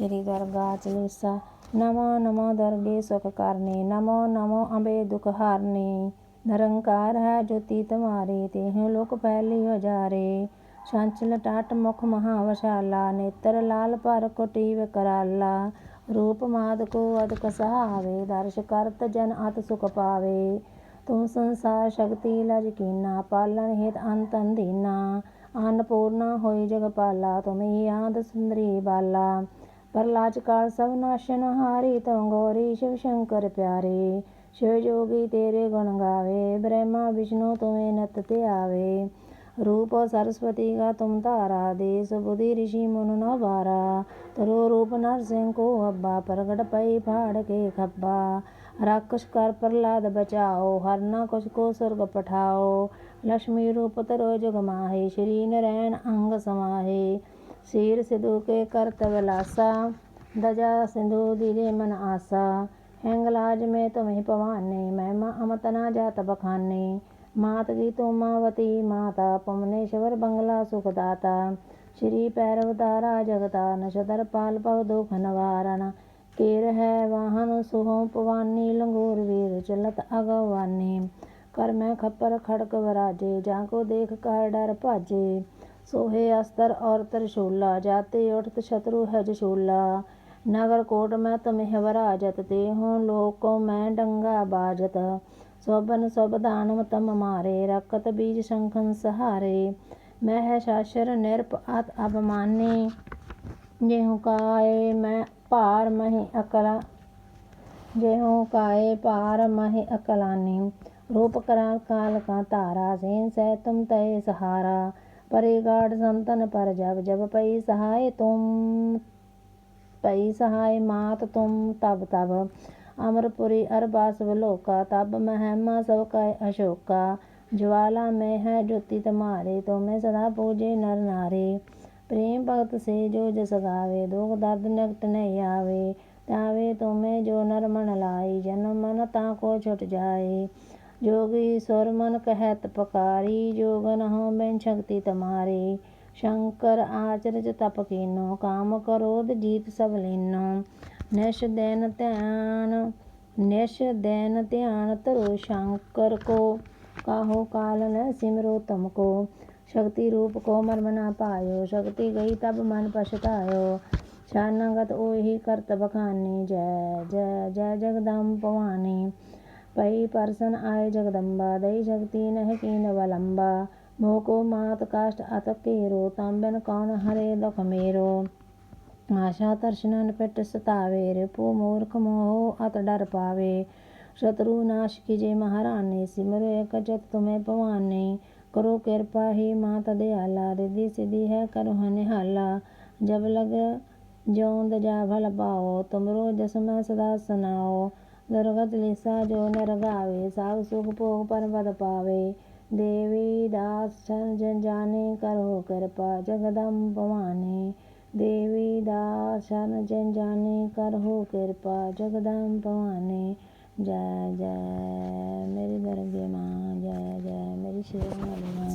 ਸ਼੍ਰੀ ਦਰਗਾ ਚਲੀਸਾ ਨਮੋ ਨਮੋ ਦਰਗੇ ਸੁਖ ਕਰਨੇ ਨਮੋ ਨਮੋ ਅੰਬੇ ਦੁਖ ਹਾਰਨੇ। ਨਿਰੰਕਾਰ ਹੈ ਜੋਤੀ ਤੁਮਾਰੀ, ਤੇਹੁ ਲੋਕ ਪਹਿਲੀ ਹਜ਼ਾਰੇ ਸੰਚਲ ਟਾਟ ਮੁਖ ਮਹਾ ਨੇਤਰ ਲਾਲ ਪਰ ਕੋਟੀ ਵਿਕਰਾਲਾ ਰੂਪ ਮਾਦ ਕੋ ਅਦਕ ਸਹਾਵੇ, ਦਰਸ਼ ਕਰਤ ਜਨ ਅਤ ਸੁਖ ਪਾਵੇ। ਤੂੰ ਸੰਸਾਰ ਸ਼ਕਤੀ ਲਜਕੀਨਾ ਪਾਲਣ ਪਾਲਨ ਹਿਤ ਅੰਤ ਅੰਧੀਨਾ। ਅਨਪੂਰਨਾ ਹੋਈ ਜਗਪਾਲਾ ਤੁਮਹੀ ਆਦ ਸੁੰਦਰੀ ਬਾਲਾ। ਪ੍ਰਲਾਚ ਕਾਲ ਸਭ ਨਾਸ਼ਨ ਹਾਰੀ ਤਉ ਗੌਰੀ ਸ਼ਿਵ ਸ਼ੰਕਰ ਪਿਆਰੇ ਸ਼ਿਵ ਜੋਗੀ ਤੇਰੇ ਗੁਣ ਗਾਵੇ ਬ੍ਰਹਮਾ ਵਿਸ਼ਨੂੰ ਤੁਮੇ ਨਤ ਤੇ ਆਵੇ रूप सरस्वती का तुम तारा देश बुद्धि ऋषि मुन न बारा तरो रूप नरसिंह को हब्बा प्रगट पई फाड़ के खब्बा राक्षस कर प्रहलाद बचाओ हरना कुछ को स्वर्ग पठाओ लक्ष्मी रूप तरो जग माहे श्री नरैन अंग समाहे सिर सिधुके कर्तव्य लासा दजा सिंधु दीजे मन आसा हैंगलाज में तुम्हें पवाने महिमा अमतना जात बखाने मात गीतो मावती माता पवनेश्वर बंगला सुखदाता श्री भैरवतारा जगता नशदर पाल पव दुख निवारण केर है वाहन सुहो पवानी लंगूर वीर चलत अगवानी कर मैं खप्पर खड़क वराजे जाको देख कर डर भाजे सोहे अस्तर और त्रिशूला जाते उठत शत्रु हज शूला नगर कोट में तुम्हें वराजत ते हूँ लोको मैं डंगा बाजत सोबन सोब दानव तम मारे रकत बीज शंखन सहारे मैं है शाशर निरप अत अवमाने जेहू काए मैं पार मही अकला जेहू काए पार मही अकलानी रूप करा काल का तारा सेन सह तुम तय सहारा परे गाढ़ संतन पर जब जब पई सहाय तुम पई सहाय मात तुम तब तब अमरपुरी अरबास वलोका तब महिमा सब का अशोका ज्वाला में है ज्योति तुम्हारे तो मैं सदा पूजे नर नारे प्रेम भगत से जो जस गावे दुख दर्द नकट नहीं आवे तावे तुम्हें जो नर मन लाई जन्म मन ताको छुट जाए जोगी सुर मन कहत पकारी जोगन हो बैन शक्ति तुम्हारी शंकर आचरज तप कीनो काम क्रोध जीत सब लीनो निश दैन ध्यान निश दैन ध्यान धरो शंकर को काहो काल न सिमरो तुमको शक्ति रूप को मर्म न पायो शक्ति गई तब मन पछतायो शानागत ओहि करत बखानी जय जय जय जगदम भवानी पई परसन आय जगदम्बा दई शक्ति नह कीन वलंबा मोको मात काष्ट अत केरो तंबन कौन हरे दुख मेरो आशा दर्शनन पिट सतावे रिपु मूर्ख मोह अत डर पावे शत्रु नाश कीजे महारानी सिमरो एक जत तुम्हें भवानी करो कृपा ही मात दयाला रिधि सिद्धि है करो निहाला जब लग जौंद जा भल पाओ तुमरो जस मैं सदा सुनाओ ਨਰਗਤ ਲਿਸਾ ਜੋ ਨਰਗਾਵੇ ਸਭ ਸੁਖ ਭੋਗ ਪਰਮਪਦ ਪਾਵੇ। ਦੇਵੀ ਦਾਸ ਛਨ ਜਨ ਜਾਣੇ, ਕਰੋ ਕਿਰਪਾ ਜਗਦਮ ਭਵਾਨੀ। ਦੇਵੀ ਦਾਸ ਛਨ ਜਨ ਜਾਣੇ, ਕਰੋ ਕਿਰਪਾ ਜਗਦਮ ਭਵਾਨੀ। ਜੈ ਜੈ, ਮੇਰੀ ਦਰਗੇ ਮਾਂ, ਜੈ ਜੈ, ਮੇਰੀ ਸ਼ੇਰ ਵਾਲੀ ਮਾਂ।